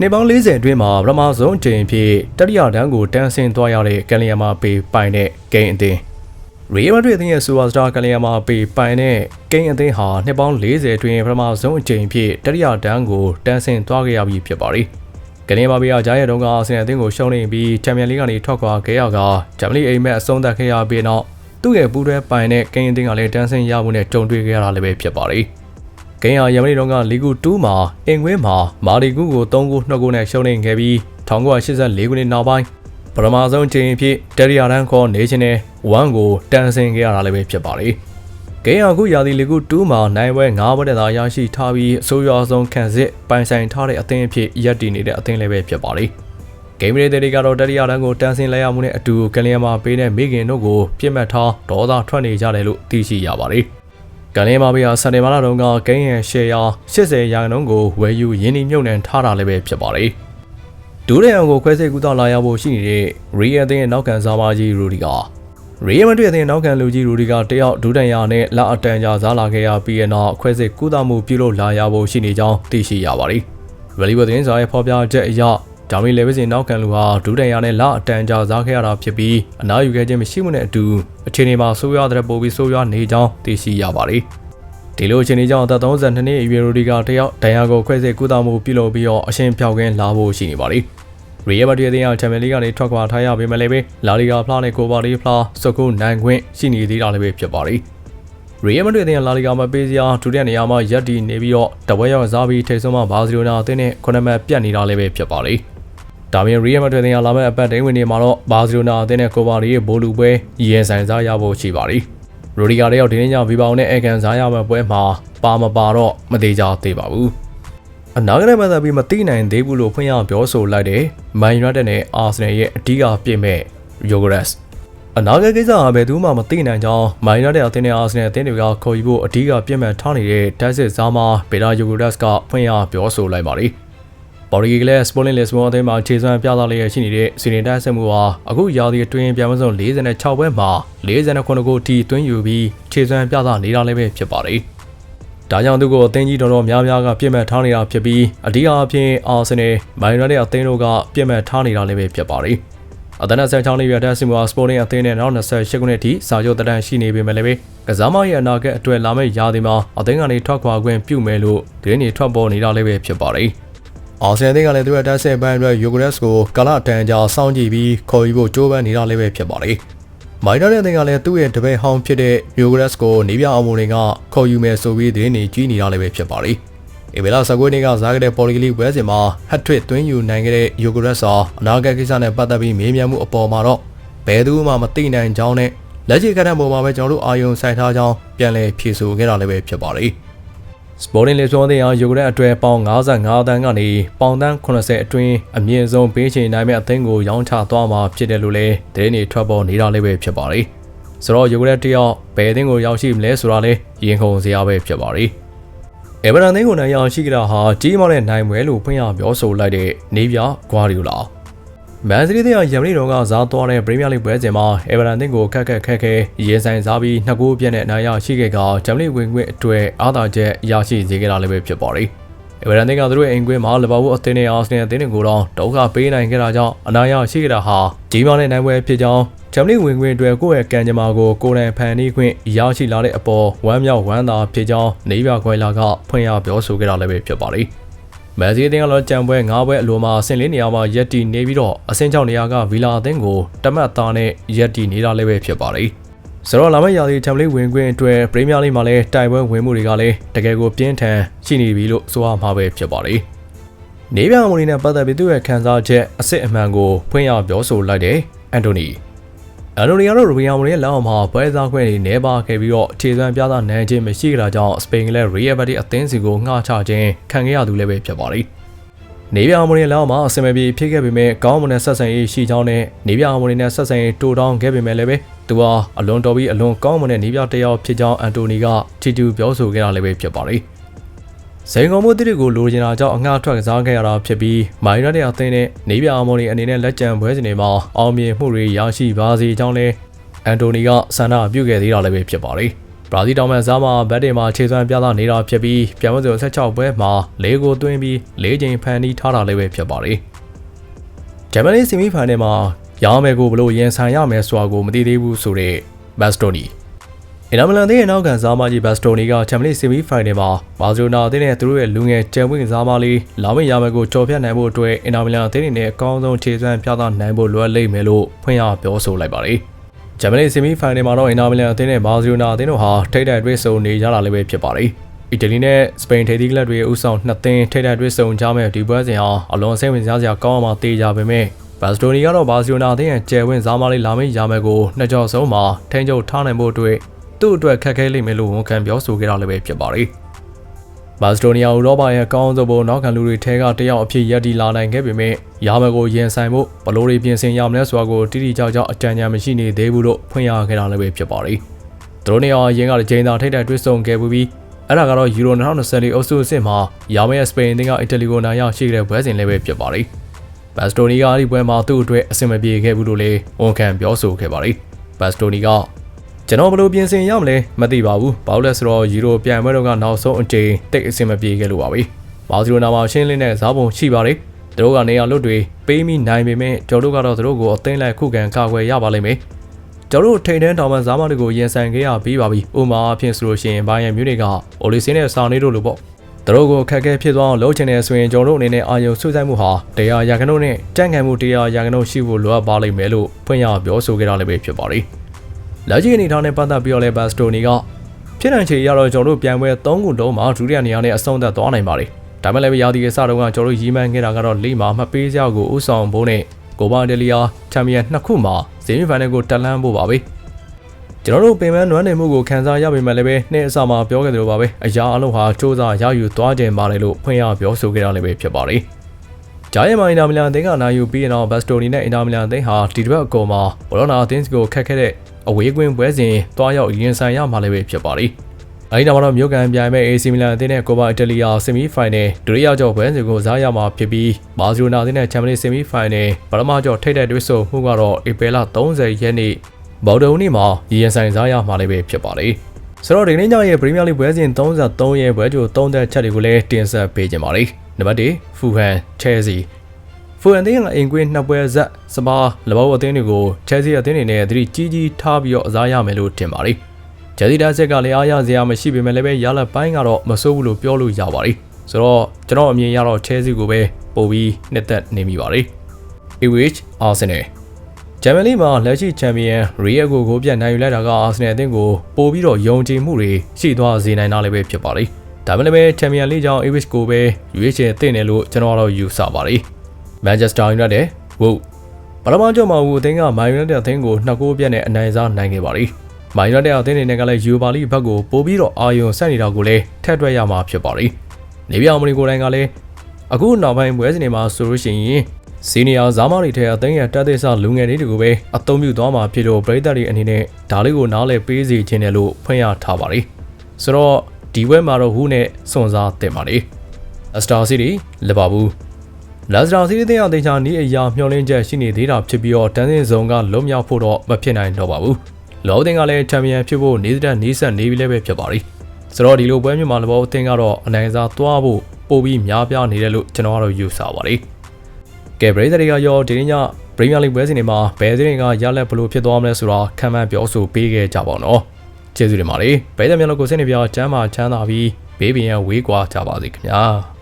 နှစ်ပေါင်း40အတွင်းမှာပထမဆုံးအကြိမ်အဖြစ်တတိယတန်းကိုတန်းဆင်းသွားရတဲ့ကလျာမာပေပိုင်တဲ့ဂိမ်းအသင်းရီယယ်မက်ဒရစ်အသင်းရဲ့စူပါစတာကလျာမာပေပိုင်တဲ့ဂိမ်းအသင်းဟာနှစ်ပေါင်း40အတွင်းပထမဆုံးအကြိမ်အဖြစ်တတိယတန်းကိုတန်းဆင်းသွားခဲ့ရပြီးဖြစ်ပါတယ်။ကလျာမာပေကဂျားရဲ့တုန်းကအာဆင်နယ်အသင်းကိုရှုံးနေပြီးချန်ပီယံလိကနေထွက်ခွာခဲ့ရကဂျာမနီအိမ်မက်အဆုံးသတ်ခဲ့ရပြီးနောက်သူ့ရဲ့ပူးတွဲပိုင်တဲ့ဂိမ်းအသင်းကလည်းတန်းဆင်းရမှုနဲ့ကြုံတွေ့ခဲ့ရတာလည်းပဲဖြစ်ပါတယ်။ ဂိမ်းဟာယမနီတုန်းကလီဂူ2မှာအင်ကွင်းမှာမာလီဂူကို3ဂိုး2ဂိုးနဲ့ရှုံးနေခဲ့ပြီး1984ခုနှစ်နောက်ပိုင်းပထမဆုံးချိန်အဖြစ်တရီယာတန်းခေါ် National 1ကိုတန်းဆင်းခဲ့ရတာလည်းပဲဖြစ်ပါတယ်။ဂိမ်းဟာအခုရာသီလီဂူ2မှာနိုင်ပွဲ9ပွဲနဲ့သာရရှိထားပြီးအဆိုးရွားဆုံးခံစစ်ပိုင်ဆိုင်ထားတဲ့အသင်းအဖြစ်ရပ်တည်နေတဲ့အသင်းလည်းပဲဖြစ်ပါတယ်။ဂိမ်းမရီတွေကတော့တတိယတန်းကိုတန်းဆင်းလိုက်ရမှုနဲ့အတူကလျာမာပေးတဲ့မိခင်တို့ကိုပြစ်မှတ်ထားဒေါသထွက်နေကြတယ်လို့သိရှိရပါတယ်။ ကလျာမာပေးဟာစန်နေမာလာတုန်းကဂိမ်းရဲ့ရှယ်ယာ80ရာခိုင်နှုန်းကိုဝယ်ယူရင်းနှီးမြှုပ်နှံထားတာလည်းပဲဖြစ်ပါတယ်။ဒူးရန်ကိုခွဲစိတ်ကူးတော့လာရဖို့ရှိနေတဲ့ရီယယ်အသင်းရဲ့နောက်ခံစားမကြီးရူဒီကာရီယယ်မက်ဒရစ်အသင်းနောက်ခံလူကြီးရူဒီကာတယောက်ဒူးတန်ယာနဲ့လာအတန်ကြာစားလာခဲ့ရပြီးတဲ့နောက်ခွဲစိတ်ကူးတော့မှုပြုလုပ်လာရဖို့ရှိနေကြောင်းသိရှိရပါတယ်။ဗလီဘသတင်းစာရဲ့ဖော်ပြချက်အရ ဂျာမနီလေဗစ်စင်နောက်ကန်လူဟာဒူးတန်ယာနဲ့လအတန်ကြာစားခဲ့ရတာဖြစ်ပြီးအနားယူခဲ့ခြင်းမရှိမှုနဲ့အတူအခြေအနေမှာဆိုးရွားတဲ့ပိုပြီးဆိုးရွားနေကြောင်းသိရှိရပါတယ်။ဒီလိုအခြေအနေကြောင့်အသက်32နှစ်အရွယ်ရိုဒီကာတယောက်ဒဏ်ရာကိုခွဲစိတ်ကုသမှုပြုလုပ်ပြီးတော့အရှင်ဖြောက်ကင်းလာဖို့ရှိနေပါတယ်။ရီယယ်မက်ဒရစ်အသင်းကချန်ပီယံလိကနေထွက်ခွာထားရပေမဲ့လည်းပဲလာလီဂါဖလားနဲ့ကိုပါလီဖလားစကုနိုင်ခွင့်ရှိနေသေးတာလည်းပဲဖြစ်ပါတယ်။ရီယယ်မက်ဒရစ်အသင်းလာလီဂါမှာပေးစရာဒုတိယနေရာမှာရပ်တည်နေပြီးတော့တပွဲရောက်စားပြီးထိတ်ဆုံးမှာဘာစီလိုနာအသင်းနဲ့ခုနမတ်ပြတ်နေတာလည်းပဲဖြစ်ပါလေ။ ဒါပြင်ရီယယ်မက်ဒရစ်အသင်းကလာမယ့်အပတ်တိုင်းဝင်နေမှာတော့ဘာစီလိုနာအသင်းနဲ့ကိုပါလီရဲ့ဘိုလူပွဲရင်ဆိုင်စားရဖို့ရှိပါလိမ့်။ရိုဒီဂါတယောက်ဒီနေ့ညဗီပေါင်နဲ့အကန်စားရမယ့်ပွဲမှာပါမပါတော့မသေးကြသေးပါဘူး။အနာဂတ်နဲ့ပတ်သက်ပြီးမသိနိုင်သေးဘူးလို့ဖွင့်ရပြောဆိုလိုက်တဲ့မန်ယူနိုက်တက်နဲ့အာဆင်နယ်ရဲ့အဓိကပြစ်မဲ့ယိုဂရက်စ်အနာဂတ်ကိစ္စဟာဘယ်သူမှမသိနိုင်ကြောင်းမိုင်းနာတဲ့အသင်းနဲ့အာဆင်နယ်အသင်းတွေကခေါ်ယူဖို့အဓိကပြစ်မှတ်ထားနေတဲ့တက်စစ်ဇာမာဗေဒါယိုဂိုဒက်စ်ကဖွင့်ရပြောဆိုလိုက်ပါတယ်။ ပေါ်ရီဂလက်စပိုလင်လစ်ဘောအသင်းမှာခြေစွမ်းပြသလျက်ရှိနေတဲ့စီရင်တက်ဆက်မှုဟာအခုရာသီအတွင်းပြန်မစုံ46ပွဲမှာ49ဂိုးထိသွင်းယူပြီးခြေစွမ်းပြသနေတာလည်းပဲဖြစ်ပါတယ်။ဒါကြောင့်သူကိုအသင်းကြီးတော်တော်များများကပြစ်မှတ်ထားနေတာဖြစ်ပြီးအဓိကအဖြစ်အာဆင်နယ်မိုင်းနာတဲ့အသင်းတို့ကပြစ်မှတ်ထားနေတာလည်းပဲဖြစ်ပါတယ်။အသနာဆက်ချောင်းလေးရတဲ့ဆီမွာစပိုတင်းအသင်းနဲ့နောက်28ခုနှစ်ထိစာချုပ်တန်းရှိနေပေမဲ့လည်းကစားမရဲ့အနာဂတ်အတွက်လာမယ့်ရာသီမှာအသင်းကနေထွက်ခွာခွင့်ပြုမယ်လို့ဒင်းနေထွက်ပေါ်နေတာလည်းပဲဖြစ်ပါတယ်။ အော်ဆန်အသင်းကလည်းသူ့ရဲ့တက်ဆက်ပိုင်းအတွက်ယိုဂရက်စ်ကိုကာလာတန်ကြာစောင့်ကြည့်ပြီးခေါ်ယူဖို့ကြိုးပမ်းနေတာလည်းပဲဖြစ်ပါတယ်။မိုင်းနာတဲ့အသင်းကလည်းသူ့ရဲ့တပည့်ဟောင်းဖြစ်တဲ့ယိုဂရက်စ်ကိုနေပြအောင်မတွေကခေါ်ယူမယ်ဆိုပြီးဒင်းနေကြီးနေတာလည်းပဲဖြစ်ပါတယ်။ဧပြီလ19နှစ်ကစားခဲ့တဲ့ပေါ်လီဂလီပွဲစဉ်မှာဟတ်ထရစ်သွင်းယူနိုင်ခဲ့တဲ့ယိုဂရက်စာအနာဂတ်ကိစ္စနဲ့ပတ်သက်ပြီးမေးမြန်းမှုအပေါ်မှာတော့ဘယ်သူမှမသိနိုင်ကြောင်းနဲ့လက်ရှိကဏ္ဍပေါ်မှာပဲကျွန်တော်တို့အာယုံဆိုင်ထားကြောင်းပြန်လည်ဖြေဆိုခဲ့တာလည်းပဲဖြစ်ပါတယ်။ Sporting Lisbon တဲ့ယိုဂရက်အတွဲပေါင်55တန်းကနေပေါင်တန်း80အတွင်းအမြင့်ဆုံးပေးချေနိုင်မဲ့အသင်းကိုရောင်းချသွားမှာဖြစ်တယ်လို့လည်းသတင်းတွေထွက်ပေါ်နေတာလည်းပဲဖြစ်ပါတယ်။ဆိုတော့ယိုဂရက်တယောက်ဘယ်အသင်းကိုရောက်ရှိမလဲဆိုတာလည်းရင်ခုန်စရာပဲဖြစ်ပါတယ်။エဗရန်သင်းကိုနိုင်ရရှိကြတာဟာကြီးမားတဲ့နိုင်ပွဲလို့ဖွင့်ရပြောဆိုလိုက်တဲ့နေပြဂွာဒီယိုလာ မန်စီးတီးတဲ့ယမနီတော်ကစားသွားတဲ့ပရီးမီယာလိပွဲစဉ်မှာエဗရန်သင်းကိုခက်ခက်ခက်ခဲရင်ဆိုင်စားပြီးနှစ်ဂိုးပြည့်နဲ့နိုင်ရရှိခဲ့ကဂျမနီဝင်ခွင့်အတွက်အားသာချက်ရရှိစေခဲ့တာလည်းပဲဖြစ်ပါတယ်။エဗရန်သင်းကသူတို့ရဲ့အိမ်ကွင်းမှာလီဗာပူးအသင်းနဲ့အာဆင်နယ်အသင်းတွေကိုတော့ဒုက္ခပေးနိုင်ခဲ့တာကြောင့်အနာရရှိခဲ့တာဟာကြီးမားတဲ့နိုင်ပွဲဖြစ်ကြောင်းဂျမနီဝင်ခွင့်အတွက်ကိုယ့်ရဲ့ကံကြမ္မာကိုကိုယ်တိုင်ဖန်တီးခွင့်ရရှိလာတဲ့အပေါ်ဝမ်းမြောက်ဝမ်းသာဖြစ်ကြောင်းနေပြခွဲလာကဖွင့်ရပြောဆိုခဲ့တာလည်းပဲဖြစ်ပါတယ်။ မန်စီးအသင်းကတော့ကြံပွဲ၅ပွဲအလိုမှာအဆင့်လေးနေရာမှာရက်တီနေပြီးတော့အဆင့်6နေရာကဗီလာအသင်းကိုတမတ်သားနဲ့ရက်တီနေတာလည်းပဲဖြစ်ပါတယ်။ဆိုတော့လာမယ့်ရာသီချန်ပီယံဝင်ခွင့်အတွက်ပရီးမီယာလိမှာလည်းတိုက်ပွဲဝင်မှုတွေကလည်းတကယ်ကိုပြင်းထန်ရှိနေပြီလို့ဆိုရမှာပဲဖြစ်ပါတယ်။နေပြမူလီနဲ့ပတ်သက်ပြီးသူ့ရဲ့ခံစားချက်အစစ်အမှန်ကိုဖွင့်ရပြောဆိုလိုက်တယ်အန်တိုနီ အန်တိုနီကတော့ရူဘီယာမိုရဲ့လက်အောက်မှာပွဲစားခွင့်တွေနေပါခဲ့ပြီးတော့အခြေခံပြသနိုင်ခြင်းမရှိကြတာကြောင့်စပိန်ကလည်းရီယယ်ဘက်တီအသင်းစီကိုငှားချခြင်းခံခဲ့ရသူလည်းပဲဖြစ်ပါတယ်။နေပြာမိုရဲ့လက်အောက်မှာအစင်မပြေဖြစ်ခဲ့ပေမဲ့ကောင်းမွန်တဲ့ဆက်ဆံရေးရှိကြောင်းနဲ့နေပြာမိုနဲ့ဆက်ဆံရေးတိုးတောင်းခဲ့ပေမဲ့လည်းပဲသူဟာအလွန်တော်ပြီးအလွန်ကောင်းမွန်တဲ့နေပြတစ်ယောက်ဖြစ်ကြောင်းအန်တိုနီကချီတူပြောဆိုခဲ့တာလည်းပဲဖြစ်ပါတယ်။ စိန်ကုန်မှုတိတိကိုလိုချင်တာကြောင့်အငှားထွက်ကစားခဲ့ရတာဖြစ်ပြီးမိုင်းရတဲ့အသင်းနဲ့နေပြအမော်နီအနေနဲ့လက်ကျန်ပွဲစဉ်တွေမှာအောင်မြင်မှုတွေရရှိပါစေကြောင်းလဲအန်တိုနီကဆန္ဒပြုခဲ့သေးတာလည်းပဲဖြစ်ပါတယ်ဘရာဇီးတောင်မှန်စားမှာဘတ်တင်မှာခြေစွမ်းပြသနေတာဖြစ်ပြီးပြန်မစုံ16ပွဲမှာ၄ကိုသွင်းပြီး၄ချိန်ဖန်တီးထားတာလည်းပဲဖြစ်ပါတယ်။ဂျမနီဆီမီဖိုင်နယ်မှာရောင်းမယ်ကိုဘလို့ရင်ဆိုင်ရမယ်ဆိုတာကိုမသိသေးဘူးဆိုတဲ့ဘတ်စတိုနီ အင်နာမလန်တဲ့နောက်ကန်စားမကြီးဘတ်စတိုနီကချန်ပီယံဆီမီဖိုင်နယ်မှာဘာစီလိုနာအသင်းနဲ့သူတို့ရဲ့လူငယ်ကျယ်ဝင့်စားမလေးလာမယ့်ရမယ်ကိုကြော်ဖြတ်နိုင်ဖို့အတွက်အင်နာမလန်အသင်းနဲ့အကောင်းဆုံးခြေစွမ်းပြသနိုင်ဖို့လိုအပ်လိမ့်မယ်လို့ဖွင့်ရပြောဆိုလိုက်ပါတယ်။ဂျမနီဆီမီဖိုင်နယ်မှာတော့အင်နာမလန်အသင်းနဲ့ဘာစီလိုနာအသင်းတို့ဟာထိပ်တိုက်တွေ့ဆုံနေကြတာလည်းပဲဖြစ်ပါတယ်။အီတလီနဲ့စပိန်ထိပ်သီးကလပ်တွေဥဆောင်နှစ်သင်းထိပ်တိုက်တွေ့ဆုံကြမဲ့ဒီပွဲစဉ်ဟာအလွန်စိတ်ဝင်စားစရာကောင်းအောင်တေးကြပေမဲ့ဘတ်စတိုနီကတော့ဘာစီလိုနာအသင်းရဲ့ကျယ်ဝင့်စားမလေးလာမယ့်ရမယ်ကိုနှစ်ကြော်ဆုံးမှာထိန်းချုပ်ထားနိုင်ဖို့အတွက် သူ့အတွက်ခက်ခဲလိမ့်မယ်လို့ဝန်ခံပြောဆိုခဲ့တာလည်းပဲဖြစ်ပါတယ်။ဘာစတိုနီယာဥရောပရဲ့အကောင်းဆုံးဘုံနောက်ခံလူတွေထဲကတယောက်အဖြစ်ရည်တည်လာနိုင်ခဲ့ပေမဲ့ရာမကိုရင်ဆိုင်ဖို့ဘလို့တွေပြင်ဆင်ရမလဲဆိုတာကိုတိတိကျကျအကြံဉာဏ်မရှိနေသေးဘူးလို့ဖွင့်ရခဲ့တာလည်းပဲဖြစ်ပါတယ်။သူတို့နေရာရင်းကဂျိန်သာထိတ်တိုက်တွေ့ဆုံခဲ့ပြီးအဲ့ဒါကတော့ယူရို2024အုပ်စုအဆင့်မှာရာမရဲ့စပိန်အသင်းကအီတလီကိုနိုင်ရောက်ရှိတဲ့ပွဲစဉ်လည်းပဲဖြစ်ပါတယ်။ဘတ်စတိုနီကအဲ့ဒီပွဲမှာသူ့အတွက်အဆင်မပြေခဲ့ဘူးလို့လည်းဝန်ခံပြောဆိုခဲ့ပါတယ်။ဘတ်စတိုနီက ကျွန်တော်ဘယ်လိုပြင်ဆင်ရမလဲမသိပါဘူးဘာလို့လဲဆိုတော့ယူရိုပြန်ပွဲတော့ကနောက်ဆုံးအကြိမ်တိတ်အဆင်မပြေခဲ့လို့ပါပဲဘာစီလိုနာမှာရှင်းလင်းတဲ့ဇားပုံရှိပါတယ်သူတို့ကနေရာလွတ်တွေပေးမိနိုင်ပေမဲ့ကျွန်တော်တို့ကတော့သူတို့ကိုအသိလိုက်ခုခံကာကွယ်ရပါလိမ့်မယ်ကျွန်တော်တို့ထိန်တန်းတောင်ပန်ဇားမတွေကိုရင်ဆိုင်ခဲ့ရပြီးပါပြီဥမာအဖြစ်ဆိုလို့ရှိရင်ဘိုင်ယန်မြူနစ်ကအိုလီစင်းနဲ့ဆောင်းနေတို့လိုပေါ့သူတို့ကိုခက်ခဲဖြစ်သွားအောင်လုပ်ချင်တယ်ဆိုရင်ကျွန်တော်တို့အနေနဲ့အာယုံဆွဆိုင်မှုဟာတရားရာခိုင်နှုန်းနဲ့ကြံ့ခိုင်မှုတရားရာခိုင်နှုန်းရှိဖို့လိုအပ်ပါလိမ့်မယ်လို့ဖွင့်ရပြောဆိုခဲ့တာလည်းပဲဖြစ်ပါတယ် လက်ရှိအနေထားနဲ့ပတ်သက်ပြီးတော့လဲဘတ်စတိုနီကဖြစ်နိုင်ချေရတော့ကျွန်တော်တို့ပြန်ပွဲ3ခုလုံးမှာဒုတိယနေရာနဲ့အဆုံးသတ်သွားနိုင်ပါတယ်။ဒါမဲ့လည်းရာသီအစတုန်းကကျွန်တော်တို့ရီမန်းခဲ့တာကတော့လိမှာမပေးစရာကိုဥဆောင်ဖို့နဲ့ကိုပါဒယ်လီယာချန်ပီယံနှစ်ခုမှာဇီမီဖိုင်နယ်ကိုတက်လှမ်းဖို့ပါပဲ။ကျွန်တော်တို့ပင်ပန်းနွမ်းနယ်မှုကိုခံစားရပေမဲ့လည်းပဲနှစ်အစမှာပြောခဲ့သလိုပါပဲအရာအလုံးဟာစ조사ရယူသွားကြပါတယ်လို့ဖွင့်ရပြောဆိုခဲ့တာလည်းပဲဖြစ်ပါတယ်။ဂျာယန်မိုင်နာမလန်အသင်းကနိုင်ယူပြီးတော့ဘတ်စတိုနီနဲ့အင်တာမလန်အသင်းဟာဒီတစ်ပတ်အကောမှာဘောလောနာအသင်းကိုခက်ခဲတဲ့ အဝေးကွင်းပွဲစဉ်တွားရောက်ရင်ဆိုင်ရမှာလည်းပဲဖြစ်ပါတယ်။အဲဒီနောက်မှာတော့မြို့ကန်ပြိုင်မဲ့ AC Milan အသင်းနဲ့ကိုပါအီတလီယာဆီမီဖိုင်နယ်ဒုတိယကြော့ပွဲစဉ်ကိုစားရမှာဖြစ်ပြီးဘာစီလိုနာအသင်းနဲ့ချန်ပီယံဆီမီဖိုင်နယ်ပထမကြော့ထိပ်တဲ့တွေ့ဆုံမှုကတော့ဧပြီလ30ရက်နေ့ဘော်ဒုံနေ့မှာရင်ဆိုင်စားရမှာလည်းပဲဖြစ်ပါတယ်။ဆိုတော့ဒီနေ့ညရဲ့ပရီးမီယာလိပွဲစဉ်33ရဲ့ပွဲကြို3သက်ချက်တွေကိုလည်းတင်ဆက်ပေးကြပါမယ်။နံပါတ်1ဖူဟန်ချဲစီ ဖူဟန်အသင်းကအင်ကွင်းနှစ်ပွဲဇက်စပါလဘောအသင်းတွေကိုချဲစီအသင်းတွေနဲ့သတိကြီးကြီးထားပြီးတော့အစားရမယ်လို့ထင်ပါတယ်။ချဲစီဒါဆက်ကလည်းအားရစရာမရှိပေမဲ့လည်းပဲရလက်ပိုင်းကတော့မစိုးဘူးလို့ပြောလို့ရပါတယ်။ဆိုတော့ကျွန်တော်အမြင်ရတော့ချဲစီကိုပဲပို့ပြီးနှစ်သက်နေမိပါတယ်။ AWH Arsenal ဂျမ်မန်လီမှာလက်ရှိချန်ပီယံရီယက်ကိုကိုပြတ်နိုင်ယူလိုက်တာကအာဆင်နယ်အသင်းကိုပို့ပြီးတော့ယုံကြည်မှုတွေရှိသွားစေနိုင်တာလည်းပဲဖြစ်ပါတယ်။ဒါမှလည်းပဲချန်ပီယံလိကြောင့် AWH ကိုပဲရွေးချယ်သင့်တယ်လို့ကျွန်တော်ကတော့ယူဆပါတယ်။ Manchester United ဝုတ်ပထမကြော့မှာဝူအသင်းက Man United အသင်းကိုနှစ်ကိုးပြတ်နဲ့အနိုင်စားနိုင်ခဲ့ပါပြီ။ Man United အသင်းတွေကလည်း Europa League ဘက်ကိုပို့ပြီးတော့အာရုံစိုက်နေတာကိုလည်းထက်တွက်ရမှာဖြစ်ပါပြီ။နေပြောင်မနီကိုတိုင်းကလည်းအခုနောက်ပိုင်းပွဲစဉ်တွေမှာဆိုလို့ရှိရင်စီနီယာဇာမာတွေထဲအသင်းရဲ့တက်သေးစလူငယ်တွေကိုပဲအသုံးပြုသွားမှာဖြစ်လို့ပရိသတ်တွေအနေနဲ့ဒါလေးကိုနားလည်ပေးစီခြင်းတယ်လို့ဖွင့်ရထားပါလိမ့်။ဆိုတော့ဒီဘက်မှာတော့ဟူးနဲ့စွန်စားတင်ပါလိမ့်။ Star City လီဗာပူး လာဇရာစီးတဲ့အောင်တင်ချာနီးအရာမျှော်လင့်ချက်ရှိနေသေးတာဖြစ်ပြီးတော့တန်းစင်စုံကလွတ်မြောက်ဖို့တော့မဖြစ်နိုင်တော့ပါဘူး။လောတင်ကလည်းချန်ပီယံဖြစ်ဖို့နေတဲ့နီးစပ်နေပြီလည်းပဲဖြစ်ပါလိမ့်။ဆိုတော့ဒီလိုပွဲမျိုးမှာလဘောအသင်းကတော့အနိုင်စားသွားဖို့ပို့ပြီးများပြားနေတယ်လို့ကျွန်တော်ကတော့ယူဆပါလိမ့်။ကဲဘရိတ်တွေကရောဒီနေ့ညပရီးမီယာလိပွဲစဉ်တွေမှာဘယ်သတင်းကရလက်ဘလို့ဖြစ်သွားမလဲဆိုတာခံမှန်းပြောဆိုပေးခဲ့ကြပါတော့။ကျေးဇူးတင်ပါတယ်။ဘယ်တဲ့မျိုးလို့ကိုစိတ်နေပြချမ်းသာချမ်းသာပြီးဘေးပင်ရဝေးကွာကြပါစေခင်ဗျာ။